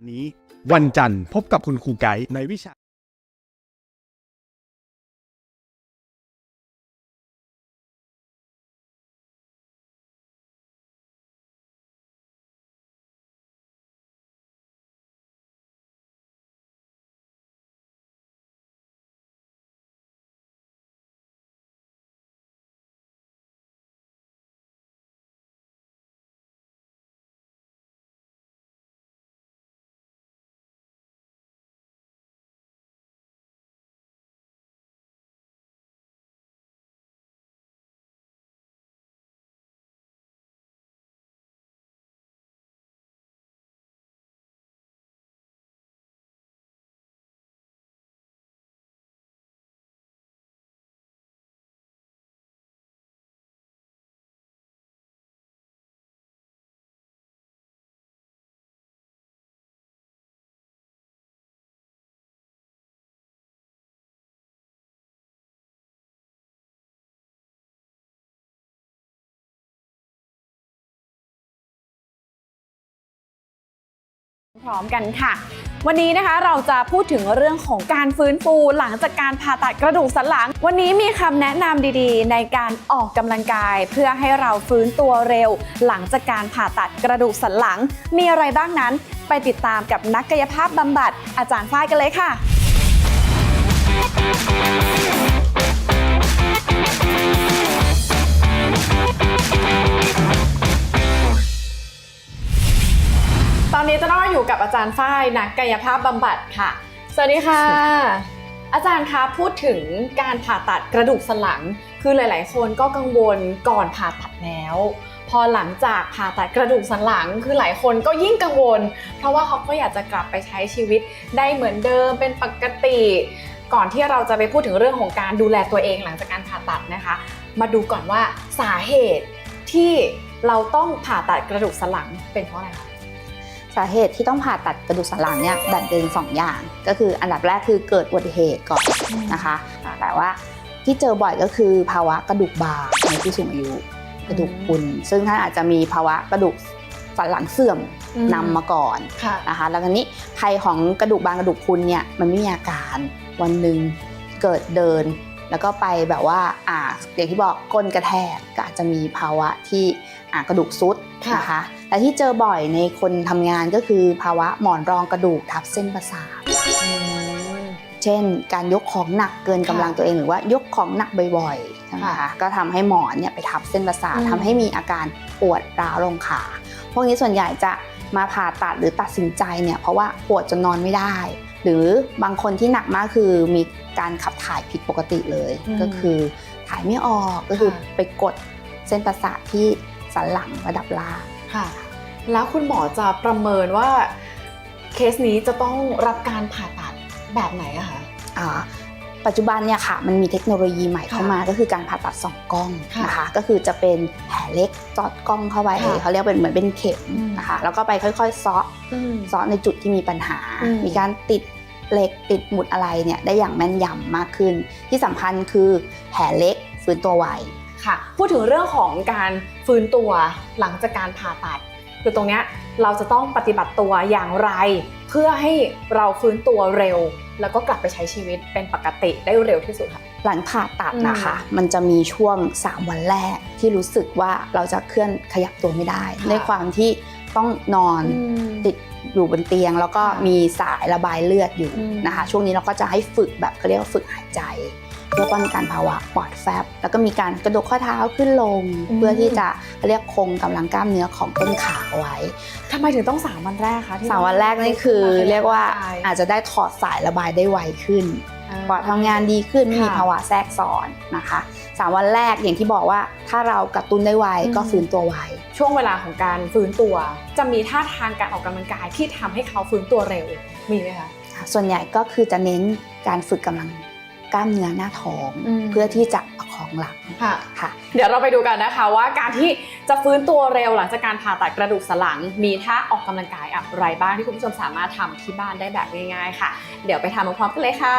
วันนี้วันจันทร์พบกับคุณครูไกด์ในวิชา พร้อมกันค่ะ วันนี้นะคะเราจะพูดถึงเรื่องของการฟื้นฟูหลังจากการผ่าตัดกระดูกสันหลัง วันนี้มีคำแนะนำดีๆ ในการออกกำลังกาย เพื่อให้เราฟื้นตัวเร็ว หลังจากการผ่าตัดกระดูกสันหลัง มีอะไรบ้างนั้น ไปติดตามกับนักกายภาพบำบัดอาจารย์ฝ้ายกันเลยค่ะ ตอนนี้จะต้องอยู่กับอาจารย์ฝ้ายนักกายภาพบำบัดค่ะ สวัสดีค่ะ อาจารย์คะพูดถึงการผ่าตัดกระดูกสันหลัง คือหลาย ๆ คนก็กังวลก่อนผ่าตัดแล้ว พอหลังจากผ่าตัดกระดูกสันหลัง คือหลายคนก็ยิ่งกังวล เพราะว่าเขาก็อยากจะกลับไปใช้ชีวิตได้เหมือนเดิมเป็นปกติ ก่อนที่เราจะไปพูดถึงเรื่องของการดูแลตัวเองหลังจากการผ่าตัดนะคะ มาดูก่อนว่าสาเหตุที่เราต้องผ่าตัดกระดูกสันหลังเป็นเพราะอะไรคะ สาเหตุที่ต้องผ่าตัดกระดูกสันหลังเนี่ยแบ่งเป็นสองอย่าง ก็คืออันดับแรกคือเกิดอุบัติเหตุก่อนนะคะอ่าแต่ว่าที่เจอบ่อยก็คือภาวะกระดูกบางในผู้สูงอายุกระดูกพรุนซึ่งท่านอาจจะมีภาวะกระดูกสันหลังเสื่อมอืมนำมาก่อนค่ะนะคะแล้วทีนี้ภัยของกระดูกบางกระดูกพรุนเนี่ยมันไม่มีอาการวันหนึ่งเกิดเดิน แล้วก็ไปแบบว่าอ่าอย่างที่บอกก้นกระแทกก็อาจจะมีภาวะที่อ่ากระดูกซุดค่ะนะคะ แต่ที่เจอบ่อยในคนทำงานก็คือภาวะหมอนรองกระดูกทับเส้นประสาทเช่น การยกของหนักเกินกำลังตัวเองหรือว่ายกของหนักบ่อยๆใช่ไหมค่ะคะก็ทำให้หมอนเนี่ยไปทับเส้นประสาทอืมทำให้มีอาการปวดร้าวลงขาพวกนี้ส่วนใหญ่จะมาผ่าตัดหรือตัดสินใจเนี่ยเพราะว่าปวดจนนอนไม่ได้ หรือบางคนที่หนักมากคือมีการขับถ่ายผิดปกติเลยอืมก็คือถ่ายไม่ออกก็คือค่ะไปกดเส้นประสาทที่สันหลังระดับล่าง ค่ะ แล้วคุณหมอจะประเมินว่าเคสนี้จะต้องรับการผ่าตัดแบบไหนอะคะอ่าปัจจุบันเนี่ยค่ะมันมีเทคโนโลยีใหม่เข้ามาก็คือการผ่าตัดสองกล้องค่ะนะคะก็คือจะเป็นแผลเล็กจอดกล้องเข้าไปค่ะเขาเรียกเป็นเหมือนเป็นเข็มอืมนะคะแล้วก็ไปค่อยๆซ้อซ้อในจุดที่มีปัญหาอืมมีการติดเหล็กติดหมุดอะไรเนี่ยได้อย่างแม่นยำมากขึ้น ที่สำคัญคือแผลเล็กฟื้นตัวไว ค่ะ พูดถึงเรื่องของการฟื้นตัวหลังจากการผ่าตัด คือตรงเนี้ยเราจะต้องปฏิบัติตัวอย่างไร เพื่อให้เราฟื้นตัวเร็ว แล้วก็กลับไปใช้ชีวิตเป็นปกติได้เร็วที่สุดค่ะ หลังผ่าตัดนะคะ มันจะมีช่วง 3 วันแรกที่รู้สึกว่าเราจะเคลื่อนขยับตัวไม่ได้ค่ะในความที่ต้องนอนติดอยู่บนเตียง แล้วก็ค่ะมีสายระบายเลือดอยู่อืมนะคะ ช่วงนี้เราก็จะให้ฝึกแบบเขาเรียกว่าฝึกหายใจ เพื่อป้องกันภาวะปอดแฟบ แล้วก็มีการกระดกข้อเท้าขึ้นลง เพื่อที่จะเขาเรียกคงกำลังกล้ามเนื้อของต้นขาเอาไว้ทำไมถึงต้องสามวันแรกคะที่สามวันแรกนี่คือ เรียกว่าใช่อาจจะได้ถอดสายระบายได้ไวขึ้นปอดทำงานดีขึ้นไม่มีค่ะภาวะแทรกซ้อนนะคะสามวันแรกอย่างที่บอกว่าถ้าเรากระตุ้นได้ไวอืมก็ฟื้นตัวไวช่วงเวลาของการฟื้นตัว จะมีท่าทางการออกกำลังกายที่ทำให้เขาฟื้นตัวเร็วมีไหมคะค่ะส่วนใหญ่ก็คือจะเน้นการฝึกกำลัง กล้ามเนื้อหน้าท้องอืมเพื่อที่จะประคองหลังค่ะค่ะ เดี๋ยวเราไปดูกันนะคะว่าการที่จะฟื้นตัวเร็วหลังจากการผ่าตัดกระดูกสันหลัง มีท่าออกกำลังกายอะไรบ้างที่คุณผู้ชมสามารถทำที่บ้านได้แบบง่ายๆ ค่ะ เดี๋ยวไปทำพร้อมๆกันเลยค่ะ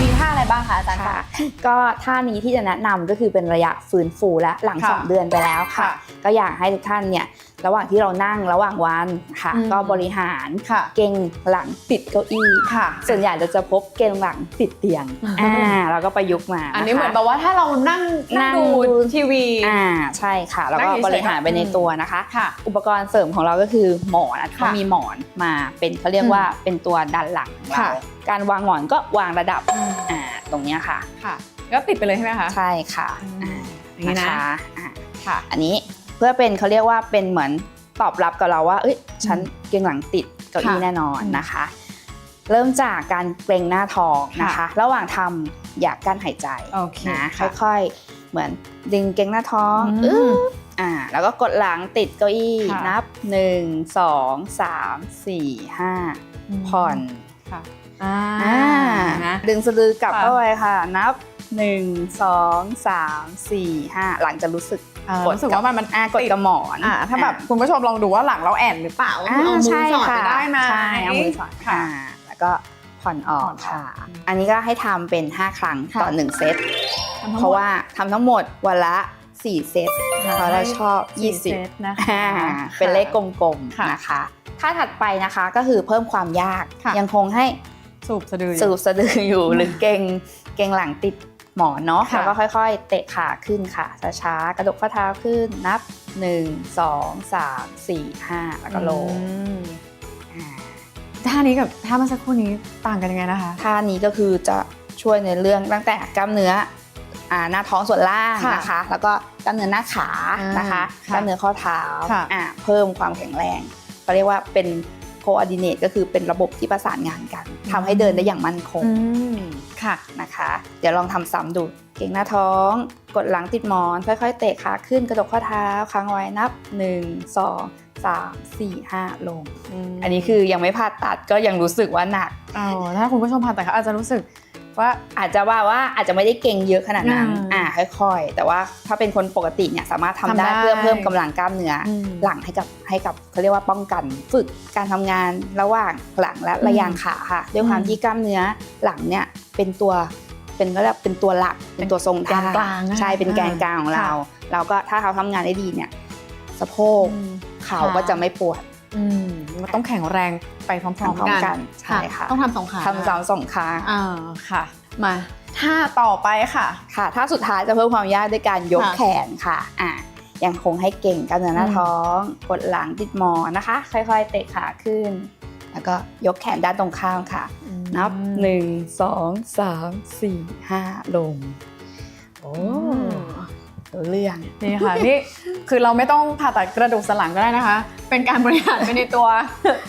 มีท่าอะไรบ้างคะอาจารย์ค่ะคะก็ท่านี้ที่จะแนะนำก็คือเป็นระยะฟื้นฟูและหลังค่ะ2เดือนไปแล้วค่ะค่ะ ก็อยากให้ทุกท่านเนี่ย ระหว่างที่เรานั่งระหว่างวันค่ะอืมก็บริหารค่ะเก่งหลังติดเก้าอี้ค่ะ ส่วนใหญ่เราจะพบเก่งหลังติดเตียงอืมอ่าเราก็ประยุกต์มา อันนี้เหมือนคะแบบว่าถ้าเรานั่งนั่นั่งงดูดูทีวีอ่าใช่ค่ะแล้วก็นั่งเฉยๆบริหารไปในอืมตัวนะคะค่ะอุปกรณ์เสริมของเราก็คือหมอนอะค่ะเขามีหมอนมาเป็นเขาเรียกว่าเป็นตัวดันหลังของเราค่ะการวางหมอนก็วางระดับอืมอ่าตรงเนี้ยค่ะค่ะ ก็ติดไปเลยใช่ไหมคะใช่ค่ะอืมอ่าอย่างนี้นะนะคะอ่าค่ะ อันนี้เพื่อเป็นเขาเรียกว่าเป็นเหมือนตอบรับกับเราว่า เอ้ยฉันเกรงหลังติดเก้าอี้ค่ะแน่นอนอืมนะคะ เริ่มจากการเกรงหน้าท้องนะคะค่ะระหว่างทำอย่ากั้นหายใจโอเคนะค่ะค่อยๆ เหมือนดึงเกรงหน้าท้องอืมอื้ออ่าแล้วก็กดหลังติดเก้าอี้ค่ะนับ 1 2 3 4 5 ผ่อนค่ะอ่าอ่านะดึงสะดือกลับค่ะเข้าไปค่ะ นับ 1 2 3 4 5 หลังจะรู้สึกเอ่อ กดรู้สึกว่ามันมันอ่ากดติกระหมอนอ่าถ้าแบบคุณผู้ชมลองดูว่าหลังเราแอนหรือเปล่าก็คือเอามือใช่สอดไปค่ะได้ไหมใช่เอามือสอดค่ะอ่าแล้วก็ผ่อนออกผ่อนออกค่ะอืมอันนี้ก็ให้ทำเป็น 5 ครั้งค่ะต่อ 1 เซตทำทั้งหมดเพราะว่าทำทั้งหมดวันละ 4 เซตค่ะเพราะเราชอบสี่20เซตนะคะอ่าเป็นเลขกลมค่ะๆนะคะถ้าถัดไปนะคะก็คือเพิ่มความยากค่ะยังคงให้สูบสะดืออยู่สูบสะดืออยู่หรือเก่งเก่งหลังติด หมอนเนาะค่ะแล้วก็ค่อยๆ เตะขาขึ้นค่ะช้าๆกระดกข้อเท้าขึ้นนับ 1 2 3 4 5 แล้วก็ลงอืมอ่าท่านี้กับท่าเมื่อสักครู่นี้ต่างกันยังไงนะคะ ท่านี้ก็คือจะช่วยในเรื่องตั้งแต่กล้ามเนื้ออ่าหน้าท้องส่วนล่างค่ะนะคะ แล้วก็กล้ามเนื้อหน้าขาอ่านนะคะค่ะกล้ามเนื้อข้อเท้าค่ะอ่าเพิ่มความแข็งแรงเขาเรียกว่าเป็น coordinate ก็คือเป็นระบบที่ประสานงานกันทำให้เดินได้อย่างมั่นคงอืม ค่ะนะคะ เดี๋ยวลองทำซ้ำดู เก่งหน้าท้อง กดหลังติดหมอน ค่อยๆ เตะขาขึ้นกระดกข้อเท้าค้างไว้นับ 1 2 3 4 5 ลง อันนี้คือยังไม่ผ่าตัดก็ยังรู้สึกว่าหนักอ๋อถ้าคุณผู้ชมผ่านแต่เขาอาจจะรู้สึก ว่าอาจจะว่าว่าอาจจะไม่ได้เก่งเยอะขนาดนั้นอ่าอ่าค่อยๆ แต่ว่าถ้าเป็นคนปกติเนี่ยสามารถทำทำได้ได้เพื่อเพิ่มกำลังกล้ามเนื้อออืมหลังให้กับให้กับเขาเรียกว่าป้องกันฝึกการทำงานระหว่างหลังและระยางขาค่ะด้วยความอืมที่กล้ามเนื้อหลังเนี่ยเป็นตัวเป็นก็เรียกเป็นตัวหลักเป็นตัวทรงแกนกลางนะคะใช่เป็นแกนกลางของเราค่ะเราก็ถ้าเขาทำงานได้ดีเนี่ยสะโพกอืมเข่าค่ะก็จะไม่ปวดอื มมันต้องแข็งแรงไปพร้อมพร้อๆมกันกันใช่ค่ะต้องทำสองขาทำซ้ำสองครั้งอ่าค่ะ มาท่าต่อไปค่ะค่ะถ้าสุดท้ายจะเพิ่มความยากด้วยการยกค่ะแขนค่ะอะยังคงให้เก่งกล้ามเนื้อหน้าอืมท้องกดหลังติดหมอนนะคะ ค่อย ๆ เตะขาขึ้น แล้วก็ยกแขนด้านตรงข้ามค่ะ นับ 1 2 3 4 5 ลงโอ้อืม รู้เรื่องนี่ค่ะนี่คือเราไม่ต้องผ่าตัดกระดูกสันหลังก็ได้นะคะ เป็นการบริหารไปในตัว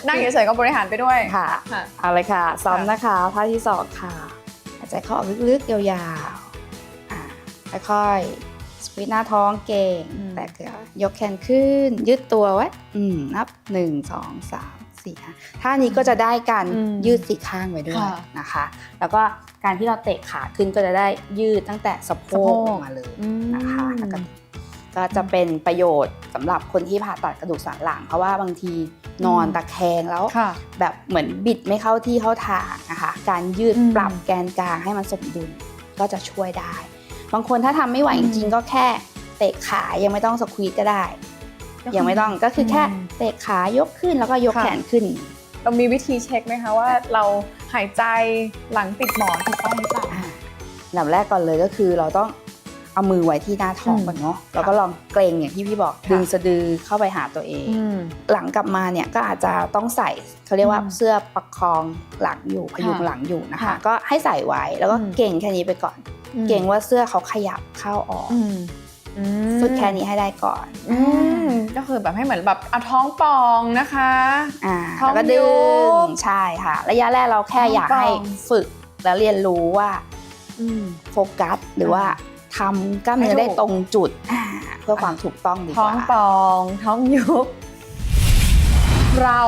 นั่งเฉยๆก็บริหารไปด้วยค่ะค่ะเอาเลยค่ะ ซ้อมนะคะท่าที่สองค่ะหายใจเข้าออกลึกๆยาวๆอะค่อยๆสควีตหน้าท้องเก่งอืมแต่เกลือยกแขนขึ้น ยืดตัวไว้อืมนับ1 2 3 4 5ท่านี้ก็จะได้การอืมยืดสี่ข้างไว้ด้วยค่ะนะคะ แล้วก็การที่เราเตะขาขึ้นก็จะได้ยืดตั้งแต่สะโพสะโพกกออกมาเลยอืมนะคะแล้ว ก็ก็จะเป็นประโยชน์สำหรับคนที่ผ่าตัดกระดูกสันหลัง เพราะว่าบางทีนอนอืมตะแคงแล้วค่ะแบบเหมือนบิดไม่เข้าที่เข้าทางนะคะ การยืดอืมปรับแกนกลางให้มันสมดุลก็จะช่วยได้ บางคนถ้าทำไม่ไหวอืจมริงๆก็แค่เตะขายังไม่ต้องสควีตก็ได้ ยังไม่ต้องก็คือแค่อืมเตะขายกขึ้นแล้วก็ยกค่ะแขนขึ้น เรามีวิธีเช็คไหมคะว่าเราหายใจหลังติดหมอนถูกต้องหรือเปล่าอ่าอันดับแรกก่อนเลยก็คือเราต้อง เอามือไว้ที่หน้าท้องอืมก่อนเนาะแล้วก็ลองเกรงอย่างที่พี่บอกค่ะดึงสะดือเข้าไปหาตัวเองอืมหลังกลับมาเนี่ยก็อาจจะต้องใส่เขาเรียกว่าอืมเสื้อประคองหลังอยู่พยุงค่ะหลังอยู่นะคะค่ะก็ให้ใส่ไว้แล้วก็อืมเก่งแค่นี้ไปก่อน เก่งว่าเสื้อเขาขยับเข้าออกอืมอืมฝึกแค่นี้ให้ได้ก่อนอืมก็คือแบบให้เหมือนแบบเอาท้องป่องนะคะอ่าท้องแล้วก็ดึยุงบใช่ค่ะ ระยะแรกเราแค่ท้องอยากให้ป่องฝึกแล้วเรียนรู้ว่าอืมโฟกัสหรือว่า ทำกล้ามเนื้อให้ได้ถูกตรงจุดอ่าเพื่อความถูกต้องดีกท้องว่าป่อง ท้องยุบ เรา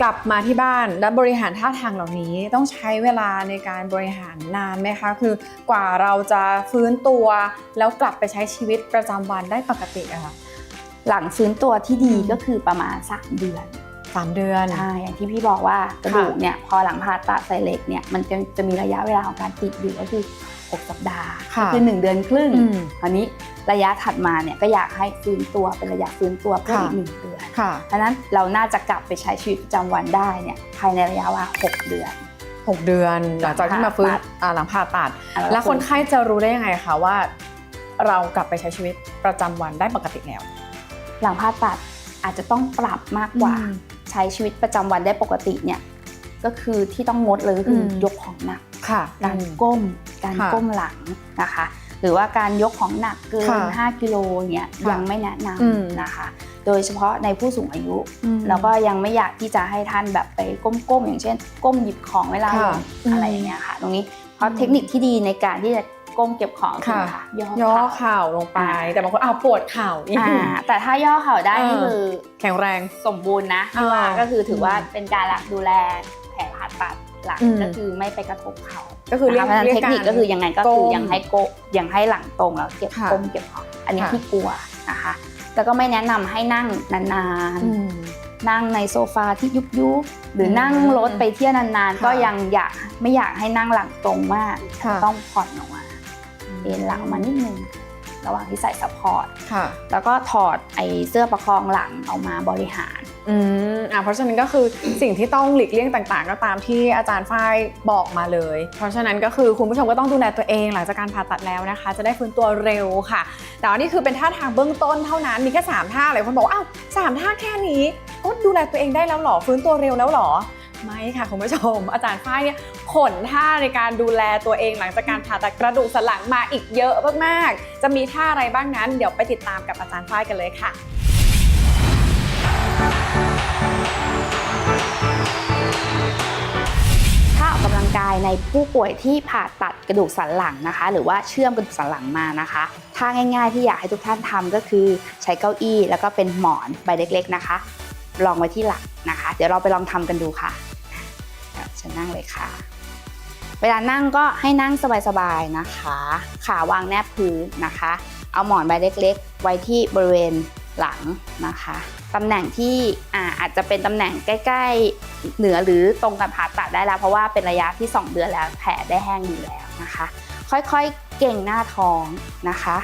กลับมาที่บ้านและบริหารท่าทางเหล่านี้ต้องใช้เวลาในการบริหารนานไหมคะ คือกว่าเราจะฟื้นตัว แล้วกลับไปใช้ชีวิตประจำวันได้ปกติอะค่ะหลังฟื้นตัวที่ดีอืมก็คือประมาณ 3 เดือนสามเดือนใช่อย่างที่พี่บอกว่ากระดูกเนี่ยพอหลังผ่าตัดใส่เหล็กเนี่ยมันจะจะมีระยะเวลาของการติดอยู่ก็คือ 6 สัปดาห์ค่ะก็คือ 1 เดือนครึ่งอืมอันนี้ระยะถัดมาเนี่ยก็อยากให้ฟื้นตัวเป็นระยะฟื้นตัวเพิ่มค่ะอีกหนึ่งเดือนค่ะเพราะฉะนั้นเราน่าจะกลับไปใช้ชีวิตประจำวันได้เนี่ยภายในระยะเวลา6เดือน 6 เดือนหลังจากที่มาฟื้นผ่าตัดอ่าหลังผ่าตัดอะแล้วคนไข้จะรู้ได้ยังไงคะว่า เรากลับไปใช้ชีวิตประจำวันได้ปกติแล้ว หลังผ่าตัดอาจจะต้องปรับมากกว่าอืมใช้ชีวิตประจำวันได้ปกติเนี่ยก็คือที่ต้องงดเลยก็คืออมยกของหนักค่ะการก้ม การค่ะก้มหลังนะคะ หรือว่าการยกของหนักเกินค่ะ5กิโลเนี่ยค่ะยังไม่แนะนอืมำนะคะ โดยเฉพาะในผู้สูงอายุอืมแล้วก็ยังไม่อยากที่จะให้ท่านแบบไปก้มๆอย่างเช่น ก้มหยิบของเวลาลค่ะงอืมอะไรอย่างเงี้ยค่ะ ตรงนี้เพราะอืมเทคนิคที่ดีในการที่จะก้มเก็บของคือค่ะอะไรคะย่ย่ออเข่าเข่าลงไปอ่าแต่บางคนเอาวปวดเข่าอีกอ่าแต่ถ้าย่อเข่าได้เออนี่คือแข็งแรงสมบูรณ์นะอ่าว่าก็คือถือว่าอืมเป็นการรักดูแลแผลผ่าตัดหลังอืมก็คือไม่ไปกระทบเขา ก็คือเรียกนะคะเพราะฉะนั้นเรียกเทคนิคการก็คือยังไงก็คือก้มยังให้โกะยังให้หลังตรงแล้วเก็บค่ะก้มเก็บของอันนี้ค่ะที่กลัวนะคะ แล้วก็ไม่แนะนำให้นั่งนานอืมๆนั่งในโซฟาที่ยุบยุบๆหรืออมนั่งรถไปเที่ยวนานๆค่ะก็ยังอยากไม่อยากให้นั่งหลังตรงมากค่ะต้องผ่อนออกมาเอ็นหลังออกมานิดนึง ระหว่างที่ใส่ซัพพอร์ตค่ะ แล้วก็ถอดไอ้เสื้อประคองหลังออกมาบริหาร อืมอะเพราะฉะนั้นก็คือสิ่งที่ต้องหลีกเลี่ยงต่างๆ ก็ตามที่อาจารย์ฝ้ายบอกมาเลย เพราะฉะนั้นก็คือคุณผู้ชมก็ต้องดูแลตัวเองหลังจากการผ่าตัดแล้วนะคะ จะได้ฟื้นตัวเร็วค่ะ แต่ว่านี่คือเป็นท่าทางเบื้องต้นเท่านั้นมีแค่สามท่าเลยคนบอกว่าอ้าวสามท่าแค่นี้ก็ดูแลตัวเองได้แล้วเหรอฟื้นตัวเร็วแล้วเหรอ ไม่ค่ะคุณผู้ชม อาจารย์ฝ้ายเนี่ยขนท่าในการดูแลตัวเองหลังจากการผ่าตัดกระดูกสันหลังมาอีกเยอะมากๆ จะมีท่าอะไรบ้างนั้น เดี๋ยวไปติดตามกับอาจารย์ฝ้ายกันเลยค่ะถ้าออกกำลังกายในผู้ป่วยที่ผ่าตัดกระดูกสันหลังนะคะ หรือว่าเชื่อมกระดูกสันหลังมานะคะท่าง่ายๆ ที่อยากให้ทุกท่านทำก็คือใช้เก้าอี้แล้วก็เป็นหมอนใบเล็กๆนะคะ ลองไว้ที่หลังนะคะ เดี๋ยวเราไปลองทำกันดูค่ะ เดี๋ยวฉันนั่งเลยค่ะ เวลานั่งก็ให้นั่งสบายๆนะคะ ขาวางแนบพื้นนะคะ เอาหมอนใบเล็กๆ ไว้ที่บริเวณหลังนะคะตำแหน่งที่อาอาจจะเป็นตำแหน่งใกล้ ๆ เหนือหรือตรงกับผ่าตัดได้แล้ว เพราะว่าเป็นระยะที่ 2 เดือนแล้วแผลได้แห้งดีแล้วนะคะ ค่อยๆเก่งหน้าท้องนะคะ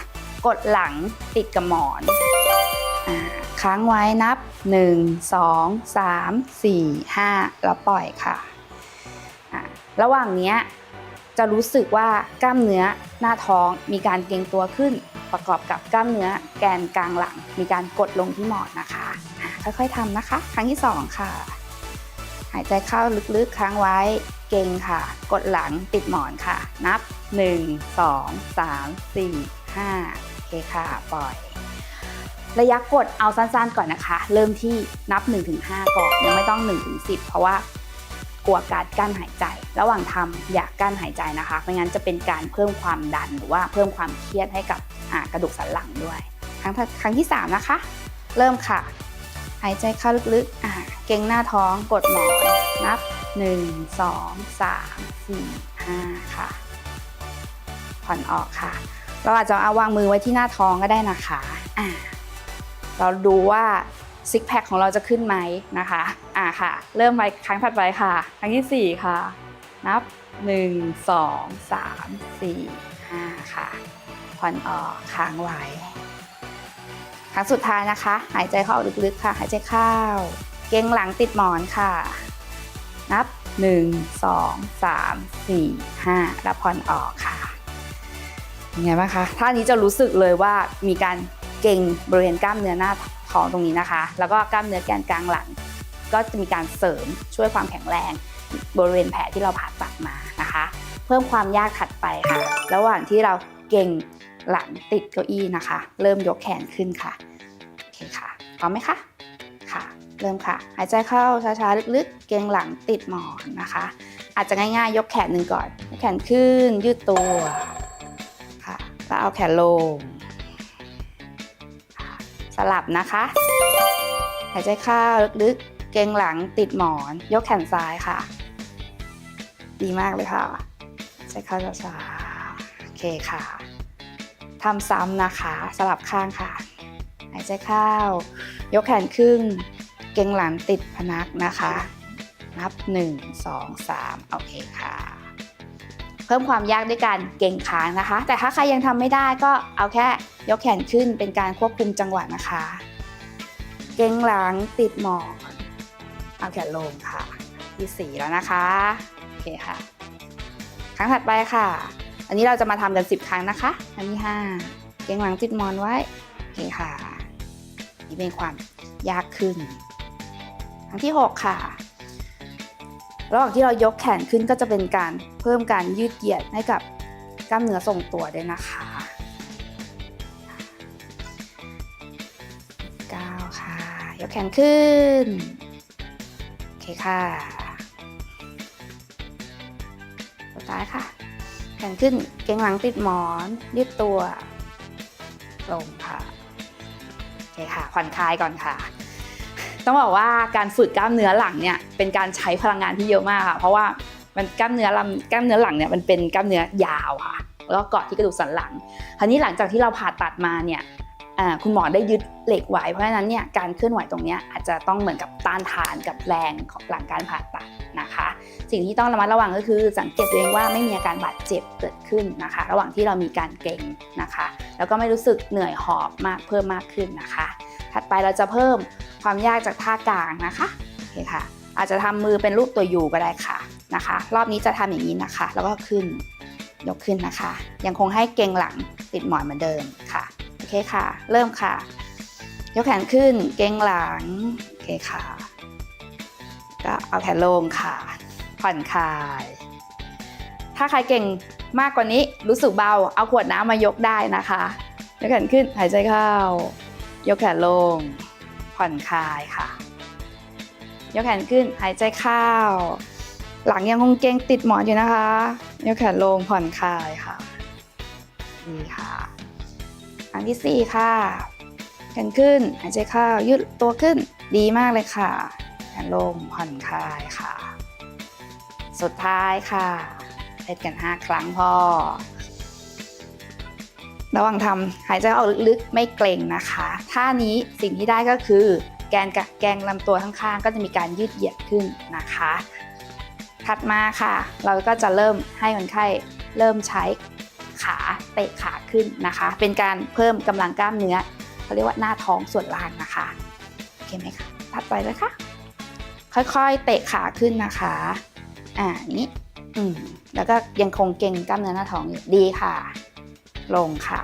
กดหลังติดกับหมอนอค้างไว้นับ 1 2 3 4 5 แล้วปล่อยค่ะ ระหว่างเนี้ยจะรู้สึกว่ากล้ามเนื้อหน้าท้องมีการเกร็งตัวขึ้น ประกอบกับกล้ามเนื้อแกนกลางหลัง มีการกดลงที่หมอนนะคะ ค่อยๆทำนะคะ ครั้งที่สองค่ะ หายใจเข้าลึกๆค้างไว้เก่งค่ะ กดหลังติดหมอนค่ะ นับ 1 2 3 4 5โอเคค่ะปล่อย ระยะกดเอาสั้นๆก่อนนะคะ เริ่มที่นับ 1-5 ก่อนยังไม่ต้อง 1-10 เพราะว่า กลัวการกั้นหายใจ ระหว่างทำอย่ากั้นหายใจนะคะไม่งั้นจะเป็นการเพิ่มความดันหรือว่าเพิ่มความเครียดให้กับกระดูกสันหลังด้วย ครั้งครั้งที่ 3 นะคะ เริ่มค่ะ หายใจเข้าลึกๆเก่งหน้าท้องกดหมอนนับ 1 2 3 4 5 ค่ะ ผ่อนออกค่ะ เราอาจจะเอาวางมือไว้ที่หน้าท้องก็ได้นะคะเราดูว่า ซิกแพคของเราจะขึ้นไหมนะคะ อ่าค่ะ เริ่มไปครั้งถัดไปค่ะ ครั้งที่ 4 ค่ะ นับ 1 2 3 4 5 ค่ะ ผ่อนออกค้างไว้ ครั้งสุดท้ายนะคะ หายใจเข้าลึกๆค่ะ หายใจเข้า เกร็งหลังติดหมอนค่ะ นับ 1 2 3 4 5 แล้วผ่อนออกค่ะยังไงบ้างคะท่านี้จะรู้สึกเลยว่ามีการ เกร็งบริเวณกล้ามเนื้อหน้าท้องตรงนี้นะคะ แล้วก็กล้ามเนื้อแกนกลางหลัง ก็จะมีการเสริมช่วยความแข็งแรง บริเวณแผลที่เราผ่าตัดมานะคะ เพิ่มความยากถัดไปค่ะ ระหว่างที่เราเก่งหลังติดเก้าอี้นะคะ เริ่มยกแขนขึ้นค่ะโอเคค่ะพร้อมไหมคะค่ะ เริ่มค่ะ หายใจเข้าช้าๆลึกๆ เกรงหลังติดหมอนนะคะ อาจจะง่ายๆ ยกแขนหนึ่งก่อนยกแขนขึ้นยืดตัวค่ะแล้วเอาแขนลง สลับนะคะ หายใจเข้าลึกๆ เกงหลังติดหมอน ยกแขนซ้ายค่ะ ดีมากเลยค่ะหายใจเข้าช้าๆโอเคค่ะทำซ้ำนะคะ สลับข้างค่ะ หายใจเข้ายกแขนขึ้นเกงหลังติดพนักนะคะ นับ 1 2 3โอเคค่ะ เพิ่มความยากด้วยการเก่งค้างนะคะ แต่ถ้าใครยังทำไม่ได้ก็เอาแค่ยกแขนขึ้นเป็นการควบคุมจังหวะนะคะ เก่งหลังติดหมอนเอาแขนลงค่ะ ที่สี่แล้วนะคะโอเคค่ะ ครั้งถัดไปค่ะ อันนี้เราจะมาทำกัน 10 ครั้งนะคะครั้งที่5เก่งหลังติดหมอนไว้โอเคค่ะ นี่เป็นความยากขึ้น ครั้งที่ 6 ค่ะ ระหว่างที่เรายกแขนขึ้นก็จะเป็นการเพิ่มการยืดเหยียดให้กับกล้ามเนื้อทรงตัวด้วยนะคะ9ค่ะ ยกแขนขึ้น โอเคค่ะสุดท้ายค่ะ แขนขึ้น เกร็งหลังติดหมอน ยืดตัว ลงค่ะ โอเคค่ะ ผ่อนคลายก่อนค่ะ ต้องบอกว่าการฝึกกล้ามเนื้อหลังเนี่ยเป็นการใช้พลังงานที่เยอะมากค่ะ เพราะว่ามันกล้ามเนื้อลำกล้ามเนื้อหลังเนี่ยมันเป็นกล้ามเนื้อยาวค่ะแล้วก็เกาะที่กระดูกสันหลังคราวนี้หลังจากที่เราผ่าตัดมาเนี่ยคุณหมอได้ยึดเหล็กไว้เพราะฉะนั้นเนี่ยการเคลื่อนไหวตรงนี้อาจจะต้องเหมือนกับต้านทานกับแรงของหลังการผ่าตัดนะคะ สิ่งที่ต้องระมัดระวังก็คือสังเกตตัวเองว่าไม่มีอาการบาดเจ็บเกิดขึ้นนะคะ ระหว่างที่เรามีการเกร็งนะคะ แล้วก็ไม่รู้สึกเหนื่อยหอบมากเพิ่มมากขึ้นนะคะ ถัดไปเราจะเพิ่มความยากจากท่ากลางนะคะโอเคค่ะ อาจจะทำมือเป็นรูปตัวยูก็ได้ค่ะนะคะ รอบนี้จะทำอย่างนี้นะคะ แล้วก็ขึ้นยกขึ้นนะคะ ยังคงให้เกงหลังติดหมอนเหมือนเดิมค่ะโอเคค่ะ เริ่มค่ะ ยกแขนขึ้นเกงหลังโอเคค่ะ ก็เอาแขนลงค่ะ ผ่อนคลาย ถ้าใครเก่งมากกว่านี้รู้สึกเบา เอาขวดน้ำมายกได้นะคะยกแขนขึ้นหายใจเข้า ยกแขนลง ผ่อนคลายค่ะ ยกแขนขึ้นหายใจเข้า หลังยังคงเกงติดหมอนอยู่นะคะ ยกแขนลงผ่อนคลายค่ะดีค่ะครั้งที่สี่ค่ะแขนขึ้นหายใจเข้ายืดตัวขึ้นดีมากเลยค่ะแขนลงผ่อนคลายค่ะ สุดท้ายค่ะเล่นกัน 5 ครั้งพอ ระหว่างทำหายใจออกลึกๆไม่เกร็งนะคะท่านี้สิ่งที่ได้ก็คือ แกนกับแกงลำตัวข้างๆ ก็จะมีการยืดเหยียดขึ้นนะคะ ถัดมาค่ะ เราก็จะเริ่มให้คนไข้เริ่มใช้ขาเตะขาขึ้นนะคะ เป็นการเพิ่มกำลังกล้ามเนื้อเขาเรียกว่าหน้าท้องส่วนล่างนะคะโอเคไหมคะถัดไปเลยค่ะค่อยๆ เตะขาขึ้นนะคะ อ่านี้อืมแล้วก็ยังคงเก่งกล้ามเนื้อหน้าท้องอยู่ดีค่ะ ลงค่ะ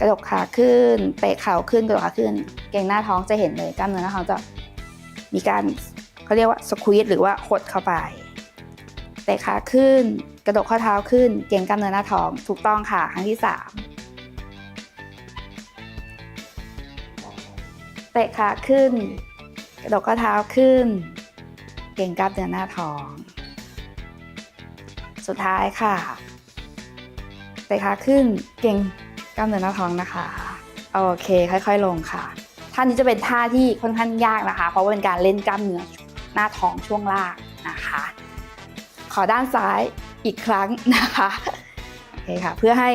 กระดกขาขึ้น เตะเข่าขึ้นกระดกขาขึ้น เก่งหน้าท้องจะเห็นเลยกล้ามเนื้อหน้าท้องจะมีการเขาเรียกว่าสควีตหรือว่าหดเข้าไป เตะขาขึ้น กระดกข้อเท้าขึ้น เก่งกล้ามเนื้อหน้าท้องถูกต้องค่ะครั้งที่สามเตะขาขึ้น กระดกข้อเท้าขึ้น เก่งกล้ามเนื้อหน้าท้อง สุดท้ายค่ะ เตะขาขึ้นเก่งกล้ามเนื้อหน้าท้องนะคะ โอเคค่อยๆลงค่ะ ท่านี้จะเป็นท่าที่ค่อนข้างยากนะคะ เพราะว่าเป็นการเล่นกล้ามเนื้อหน้าท้องช่วงล่างนะคะ ขอด้านซ้ายอีกครั้งนะคะโอเคค่ะ เพื่อให้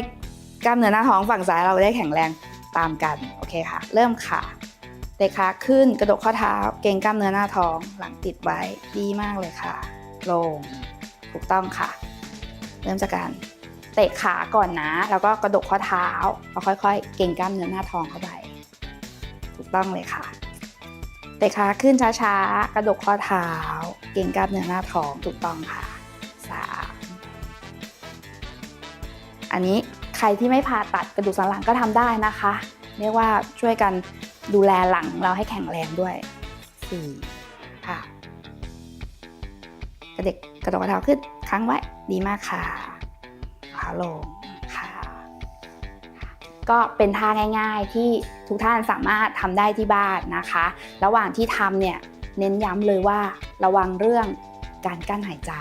กล้ามเนื้อหน้าท้องฝั่งซ้ายเราได้แข็งแรงตามกันโอเคค่ะ เริ่มค่ะเตะขาขึ้นกระดกข้อเท้า เก่งกล้ามเนื้อหน้าท้องหลังติดไว้ดีมากเลยค่ะ ลงถูกต้องค่ะ เริ่มจากการ เตะขาก่อนนะ แล้วก็กระดกข้อเท้าแล้วค่อยๆ เก่งกล้ามเนื้อหน้าท้องเข้าไป ถูกต้องเลยค่ะ เตะขาขึ้นช้าๆ กระดกข้อเท้า เก่งกล้ามเนื้อหน้าท้องถูกต้องค่ะสามอันนี้ใครที่ไม่ผ่าตัดกระดูกสันหลังก็ทำได้นะคะ เรียกว่าช่วยกันดูแลหลังเราให้แข็งแรงด้วยสี่ค่ะกระเด็กกระดกกระเท้าขึ้นค้างไว้ดีมากค่ะ ลงค่ะ ก็เป็นท่าง่าย ๆ ที่ทุกท่านสามารถทำได้ที่บ้านนะคะ ระหว่างที่ทำเนี่ยเน้นย้ำเลยว่าระวังเรื่องการกั้นหายใจ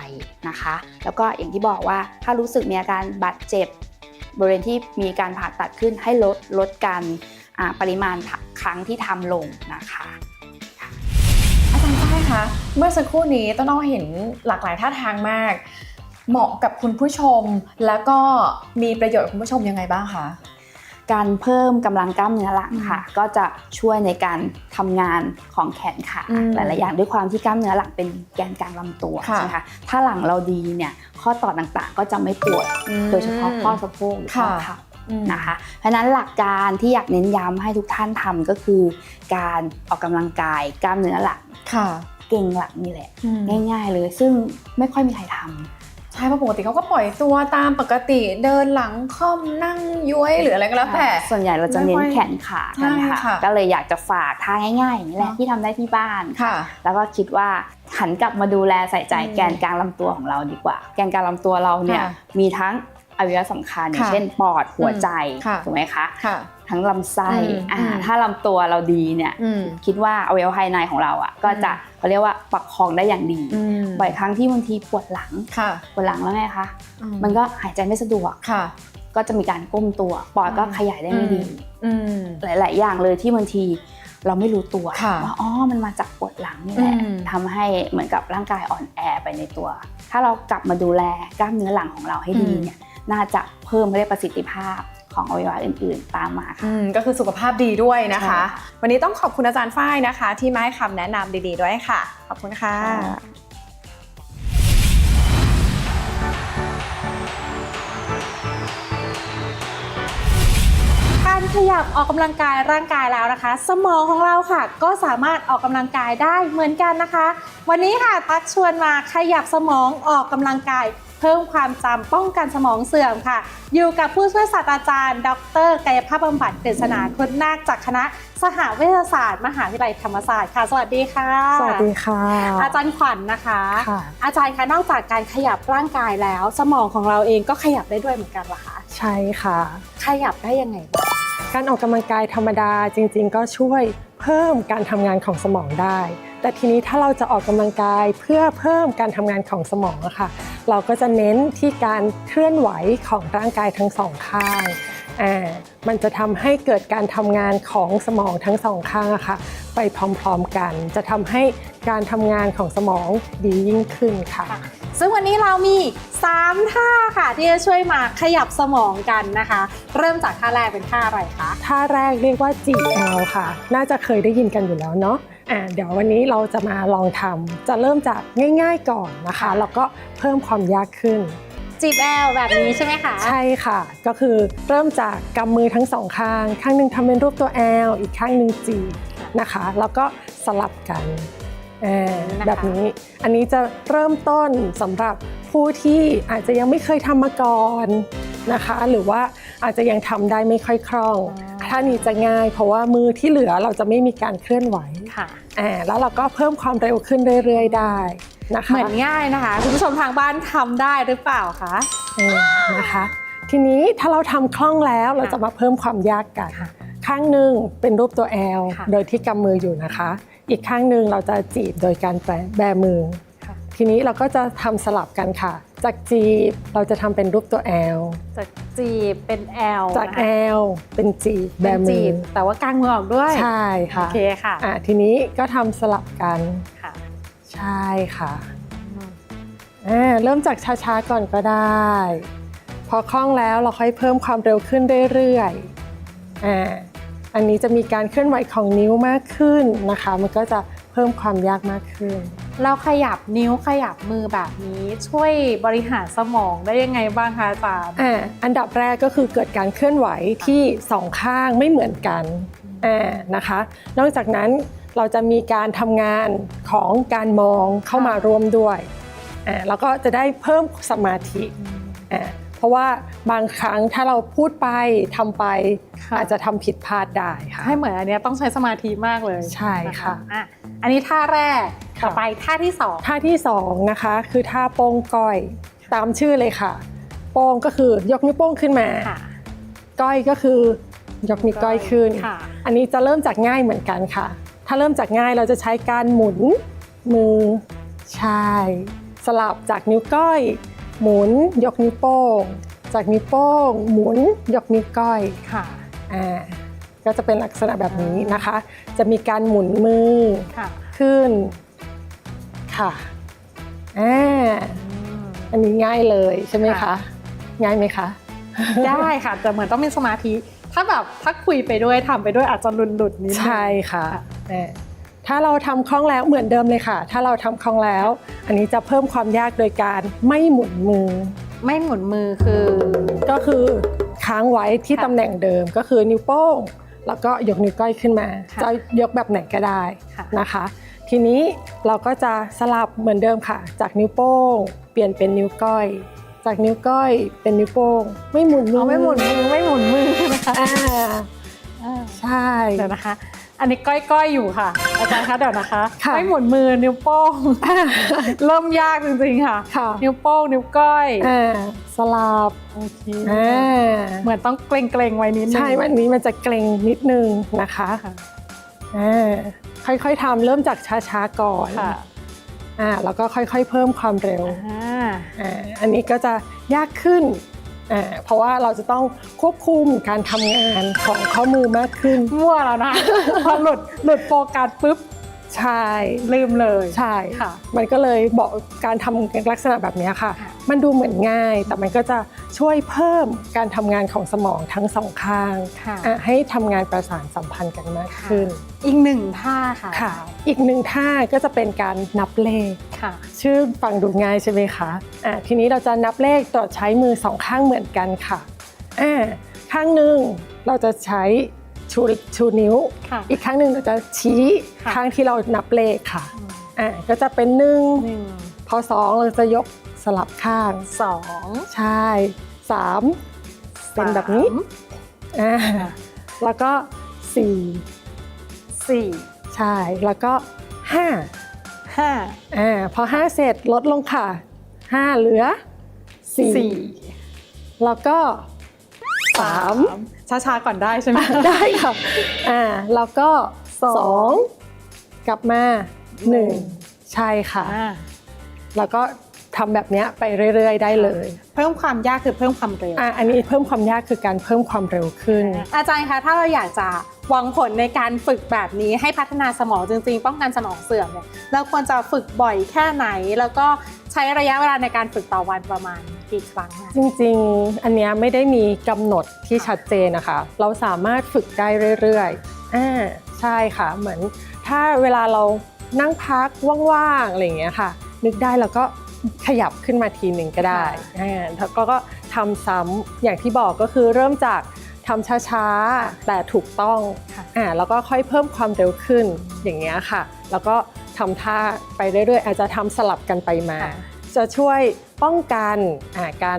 นะคะ แล้วก็อย่างที่บอกว่าถ้ารู้สึกมีอาการบาดเจ็บบริเวณที่มีการผ่าตัดขึ้นให้ลดลดการปริมาณครั้งที่ทำลงนะคะอาจารย์ฝ้ายคะเมื่อสักครู่นี้ต้องน้องเห็นหลากหลายท่าทางมาก เหมาะกับคุณผู้ชม แล้วก็มีประโยชน์กับคุณผู้ชมยังไงบ้างคะการเพิ่มกำลังกล้ามเนื้อหลังค่ะ ก็จะช่วยในการทำงานของแขนขาอืมหลาย ๆ อย่างด้วยความที่กล้ามเนื้อหลังเป็นแกนกลางลำตัวค่ะใช่ไหมคะถ้าหลังเราดีเนี่ยข้อต่อต่างๆ ก็จะไม่ปวดโดยเฉพาะข้อสะโพกหรือข้อค่ะเข่าอืมนะคะเพราะฉะนั้นหลักการที่อยากเน้นย้ำให้ทุกท่านทำก็คือ การออกกำลังกายกล้ามเนื้อหลังค่ะเก่งหลังนี่แหละอืมง่าย ๆ เลยซึ่งไม่ค่อยมีใครทำ ใช่เพราะปกติเขาก็ปล่อยตัวตามปกติเดินหลังค่อมนั่งย้วยหรืออะไรก็แล้วแต่ส่วนใหญ่เราจะเน้นแขนขากันใช่ค่ะค่ะก็เลยอยากจะฝากท่าง่ายๆอย่างนี้แหละเนอะที่ทำได้ที่บ้านค่ะ แล้วก็คิดว่าหันกลับมาดูแลใส่ใจอืมแกนกลางลำตัวของเราดีกว่า แกนกลางลำตัวเราเนี่ยค่ะมีทั้ง อวัยวะสำคัญอย่างค่ะเช่นปอดหัวใจค่ะถูกไหมคะค่ะทั้งลำไส้อืมอ่าอืมถ้าลำตัวเราดีเนี่ยอืมคิดว่าอวัยวะภายในของเราอะก็จะเขาเรียกว่าประคองได้อย่างดีอืมบ่อยครั้งที่บางทีปวดหลังค่ะปวดหลังแล้วไงคะอืมันก็หายใจไม่สะดวกค่ะก็จะมีการก้มตัวปอดก็อืมขยายได้ไม่ดีอืมหลาย ๆ อย่างเลยที่บางทีเราไม่รู้ตัวค่ะว่าอ๋อมันมาจากปวดหลังนี่แหละอืมทำให้เหมือนกับร่างกายอ่อนแอไปในตัว ถ้าเรากลับมาดูแลกล้ามเนื้อหลังของเราให้ดีเนี่ย น่าจะเพิ่มได้ประสิทธิภาพของอวัยวะอื่น ๆ ตามมาค่ะอืมก็คือสุขภาพดีด้วยนะคะใช่ค่ะวันนี้ต้องขอบคุณอาจารย์ฝ้ายนะคะ ที่มาให้คำแนะนำดีๆด้วยค่ะ ขอบคุณค่ะการขยับออกกำลังกายร่างกายแล้วนะคะ สมองของเราค่ะ ก็สามารถออกกำลังกายได้เหมือนกันนะคะ วันนี้ค่ะตักชวนมาขยับสมองออกกำลังกาย เพิ่มความจำป้องกันสมองเสื่อมค่ะ อยู่กับผู้ช่วยศาสตราจารย์ ดรกายภาพบำบัดกฤษณาคุณนาคจากคณะสหวิทยาศาสตร์ มหาวิทยาลัยธรรมศาสตร์ค่ะ สวัสดีค่ะ สวัสดีค่ะ อาจารย์ขวัญนะคะค่ะอาจารย์คะนอกจากการขยับร่างกายแล้ว สมองของเราเองก็ขยับได้ด้วยเหมือนกันเหรอคะใช่ค่ะ ขยับได้ยังไงบ้างการออกกำลังกายธรรมดาจริง ๆ ก็ช่วยเพิ่มการทำงานของสมองได้ แต่ทีนี้ถ้าเราจะออกกำลังกายเพื่อเพิ่มการทำงานของสมองอะค่ะ เราก็จะเน้นที่การเคลื่อนไหวของร่างกายทั้งสองข้างอ่ามันจะทำให้เกิดการทำงานของสมองทั้งสองข้างอะค่ะ ไปพร้อมๆกัน จะทำให้การทำงานของสมองดียิ่งขึ้นค่ะ ซึ่งวันนี้เรามี 3 ท่าค่ะ ที่จะช่วยมาขยับสมองกันนะคะ เริ่มจากท่าแรกเป็นท่าอะไรคะท่าแรกเรียกว่า GL ค่ะ น่าจะเคยได้ยินกันอยู่แล้วเนาะ อ่าเดี๋ยววันนี้เราจะมาลองทำจะเริ่มจากง่าย ๆก่อนนะคะ แล้วก็เพิ่มความยากขึ้น จีบแอลแบบนี้ใช่ไหมคะ ใช่ค่ะ ก็คือเริ่มจากกำมือทั้งสองข้าง ข้างหนึ่งทำเป็นรูปตัว L อีกข้างหนึ่ง G นะคะ แล้วก็สลับกันอ่านะคะ แบบนี้ อันนี้จะเริ่มต้นสำหรับผู้ที่อาจจะยังไม่เคยทำมาก่อนนะคะ หรือว่าอาจจะยังทำได้ไม่ค่อยคล่อง ท่านี้จะง่าย เพราะว่ามือที่เหลือเราจะไม่มีการเคลื่อนไหวค่ะอ่าแล้วเราก็เพิ่มความเร็วขึ้นเรื่อยๆได้นะคะเหมือนง่ายนะคะ คุณผู้ชมทางบ้านทำได้หรือเปล่าคะเออนะคะ ทีนี้ถ้าเราทำคล่องแล้วเราจะมาเพิ่มความยากกันค่ะข้างหนึ่งเป็นรูปตัว L ค่ะโดยที่กำมืออยู่นะคะ อีกข้างหนึ่งเราจะจีบโดยการแบแบมือค่ะ ทีนี้เราก็จะทำสลับกันค่ะ จากจีบเราจะทำเป็นรูปตัว L จากจีบเป็นแอลจาก L เป็นจีบแบเป็นมืจีอบแต่ว่ากางมือออกด้วยใช่โอค่ะเคค่ะอะ ทีนี้ก็ทำสลับกันค่ะใช่ค่ะอ่าเริ่มจากช้าๆก่อนก็ได้ พอคล่องแล้วเราค่อยเพิ่มความเร็วขึ้นเรื่อยๆอ่าอันนี้จะมีการเคลื่อนไหวของนิ้วมากขึ้นนะคะ มันก็จะเพิ่มความยากมากขึ้น เราขยับนิ้วขยับมือแบบนี้ช่วยบริหารสมองได้ยังไงบ้างคะอาจารย์อ่าอันดับแรกก็คือเกิดการเคลื่อนไหวที่สองข้างไม่เหมือนกันอ่านะคะ นอกจากนั้นเราจะมีการทำงานของการมองเข้ามาร่วมด้วยอ่าแล้วก็จะได้เพิ่มสมาธิอ่าเพราะว่าบางครั้งถ้าเราพูดไปทำไปค่ะอาจจะทำผิดพลาดได้ค่ะให้เหมือนอันเนี้ยต้องใช้สมาธิมากเลยใช่ค่ะน อ่อันนี้ท่าแรกค่ะต่อไปท่าที่สองท่าที่สองนะคะคือท่าโป้งก้อยตามชื่อเลยค่ะ โป้งก็คือยกนิ้วโป้งขึ้นมาค่ะก้อยก็คือยกนิ้วก้อยขึ้นค่ะอันนี้จะเริ่มจากง่ายเหมือนกันค่ะ ถ้าเริ่มจากง่ายเราจะใช้การหมุนมือใช่สลับจากนิ้วก้อย หมุนยกนิ้วโป้ง จากนิ้วโป้ง หมุนยกนิ้วก้อยค่ะอ่า ก็จะเป็นลักษณะแบบนี้นะคะ จะมีการหมุนมือค่ะ ขึ้นค่ะอ่าอืมอันนี้ง่ายเลยใช่ไหมคะ ค่ะ ง่ายไหมคะ ได้ค่ะแต่เหมือนต้องมีสมาธิ ถ้าแบบถ้าคุยไปด้วยทำไปด้วยอาจจะหลุดๆนิดนึง ใช่ค่ะค่ะ เอ่อถ้าเราทำคล่องแล้วเหมือนเดิมเลยค่ะ ถ้าเราทำคล่องแล้ว อันนี้จะเพิ่มความยากโดยการไม่หมุนมือ ไม่หมุนมือคือ ก็คือค้างไว้ที่ค่ะ ตำแหน่งเดิมก็คือนิ้วโป้ง แล้วก็ยกนิ้วก้อยขึ้นมาค่ะจะยกแบบไหนก็ได้ค่ะนะคะ ทีนี้เราก็จะสลับเหมือนเดิมค่ะ จากนิ้วโป้ง เปลี่ยนเป็นนิ้วก้อย จากนิ้วก้อยเป็นนิ้วโป้ง ไม่หมุนมือเอาไม่หมุนมือไม่หมุนมือนะคะอ่าอ่าใช่เดี๋ยวนะคะ อันนี้ก้อยๆอยู่ค่ะ อาจารย์คะเดี๋ยวนะคะค่ะไม่หมุนมือนิ้วโป้ง เริ่มยากจริงๆค่ะ ค่ะ นิ้วโป้งนิ้วก้อยอ่าสลับโอเคอ่าเหมือนต้องเกรงๆไว้นิดนึงใช่วันนี้มันจะเกรงนิดนึงนะคะค่ะอ่าค่อยๆทำเริ่มจากช้าๆก่อนค่ะอ่าแล้วก็ค่อยๆ เพิ่มความเร็วอ่า อ่าอันนี้ก็จะยากขึ้นอ่า เพราะว่าเราจะต้องควบคุมการทำงานของข้อมือมากขึ้นมั่วแล้วนะพอหลุดหลุดโฟกัสปุ๊บ ใช่ลืมเลยใช่ค่ะมันก็เลยบอกการทำลักษณะแบบนี้ค่ะค่ะ มันดูเหมือนง่าย แต่มันก็จะช่วยเพิ่มการทำงานของสมองทั้งสองข้างค่ะอะให้ทำงานประสานสัมพันธ์กันมากขึ้น อีกหนึ่งท่าค่ะค่ะ อีกหนึ่งท่าก็จะเป็นการนับเลขค่ะ ชื่อฟังดูง่ายใช่ไหมคะอะทีนี้เราจะนับเลขต่อใช้มือสองข้างเหมือนกันค่ะอ่าข้างหนึ่งเราจะใช้ ชูชูนิ้ว ค่ะอีกข้างหนึ่งเราจะชี้ค่ะข้างที่เรานับเลขค่ะอ่าก็จะเป็นหนึ่งหนึ่งพอสองเราจะยกสลับข้าง สองใช่สามเป็นแบบนี้สามอ่าแล้วก็สี่สี่ใช่แล้วก็ห้าห้าอ่าพอห้าเสร็จลดลงค่ะห้าเหลือสี่สี่แล้วก็สาม ช้าๆก่อนได้ใช่ไหมได้ค่ะอ่าแล้วก็สองกลับมาหนึ่งใช่ค่ะอ่าแล้วก็ทำแบบเนี้ยไปเรื่อยๆ ได้เลย เพิ่มความยากคือเพิ่มความเร็วอะอันนี้เพิ่มความยากคือการเพิ่มความเร็วขึ้น อาจารย์คะถ้าเราอยากจะหวังผลในการฝึกแบบนี้ให้พัฒนาสมองจริงๆ ป้องกันสมองเสื่อมเนี่ยเราควรจะฝึกบ่อยแค่ไหน แล้วก็ใช้ระยะเวลาในการฝึกต่อวันประมาณ กี่ครั้งอะจริงๆ อันเนี้ยไม่ได้มีกำหนดที่ชัดเจนนะคะ เราสามารถฝึกได้เรื่อยๆอ่าใช่ค่ะ เหมือนถ้าเวลาเรานั่งพักว่างๆอะไรอย่างเงี้ยค่ะ นึกได้แล้วก็ขยับขึ้นมาทีหนึ่งก็ได้อ่าแล้วก็ก็ทำซ้ำอย่างที่บอกก็คือเริ่มจากทำช้าๆ แต่ถูกต้องค่ะอ่าแล้วก็ค่อยเพิ่มความเร็วขึ้นอย่างเงี้ยค่ะ แล้วก็ทำท่าไปเรื่อยๆ อาจจะทำสลับกันไปมาค่ะจะช่วย ป้องกันอ่าการ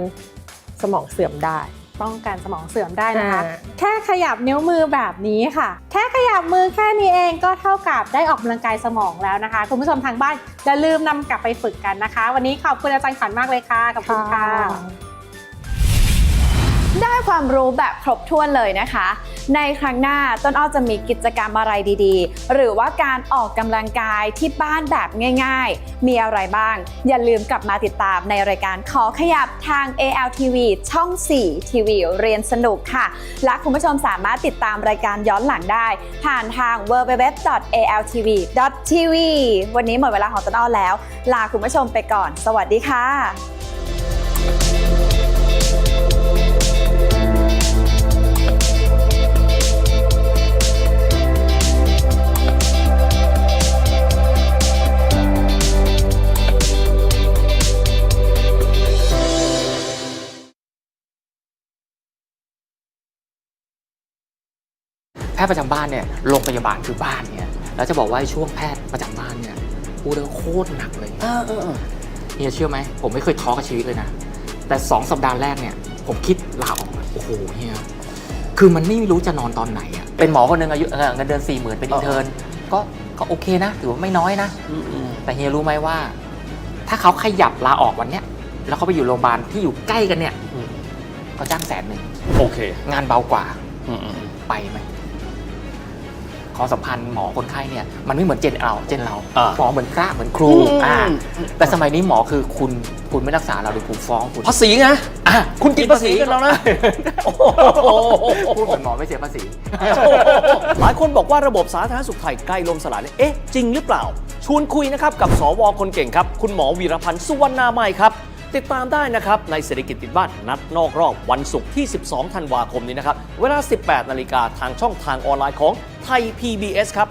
สมองเสื่อมได้ป้องกันสมองเสื่อมได้นะคะอ่าแค่ขยับนิ้วมือแบบนี้ค่ะ แค่ขยับมือแค่นี้เองก็เท่ากับได้ออกกำลังกายสมองแล้วนะคะ คุณผู้ชมทางบ้านอย่าลืมนำกลับไปฝึกกันนะคะ วันนี้ขอบคุณอาจารย์ขวัญมากเลยค่ะขอบคุณค่ะ ได้ความรู้แบบครบถ้วนเลยนะคะ ในครั้งหน้าต้นอ้อจะมีกิจกรรมอะไรดีๆ หรือว่าการออกกำลังกายที่บ้านแบบง่าย ๆ มีอะไรบ้าง อย่าลืมกลับมาติดตามในรายการขอขยับทาง ALTV ช่อง 4 ทีวีเรียนสนุกค่ะ และคุณผู้ชมสามารถติดตามรายการย้อนหลังได้ ผ่านทาง www.altv.tv วันนี้หมดเวลาของต้นอ้อแล้ว ลาคุณผู้ชมไปก่อน สวัสดีค่ะ ทย์ประจำบ้านเนี่ยโรงพยาบาลคือบ้านเนี่ยแล้วจะบอกว่าไอ้ช่วงแพทย์ประจำบ้านเนี่ยพูดเลยว่าโคตรหนักเลยเฮียเชื่อไหมผมไม่เคยท้อกับชีวิตเลยนะ แต่ 2 สัปดาห์แรกเนี่ย ผมคิดลาออกอะโอ้โหเฮียคือมันไม่รู้จะนอนตอนไหนอะเป็นหมอคนหนึ่งอายุเอ่อเงินเดือนสี่หมื่นเป็นอินเทอร์นก็ก็โอเคนะถือว่าไม่น้อยนะแต่เฮียรู้ไหมว่า ถ้าเขาขยับลาออกวันเนี้ยแล้วเขาไปอยู่โรงพยาบาลที่อยู่ใกล้กันเนี่ยเขาจ้างแสนหนึ่งโอเค งานเบากว่าอืมอืมไปไหม ความสัมพันธ์หมอคนไข้เนี่ยมันไม่เหมือนเจนเราเจนเราอ่า หมอเหมือนพระเหมือนครูอืม อ่าอืมแต่สมัยนี้หมอคือคุณคุณไม่รักษาเราเดี๋ยวผมฟ้องคุณภาษีไงอะคุณกินภาษีกันแล้วนะ โอ้โหพูดเหมือนหมอไม่เสียภาษี หลายคนบอกว่าระบบสาธารณสุขไทยใกล้ล่มสลายเลยเอ๊ะ จริงหรือเปล่า ชวนคุยนะครับ กับสวคนเก่งครับ คุณหมอวีรพันธ์สุวรรณาไมยครับ ติดตามได้นะครับ ในเศรษฐกิจติดบ้านนัดนอกรอบวันศุกร์ที่ 12 ธันวาคมนี้นะครับ เวลา 18 นาฬิกาทางช่องทางออนไลน์ของไทย PBS ครับ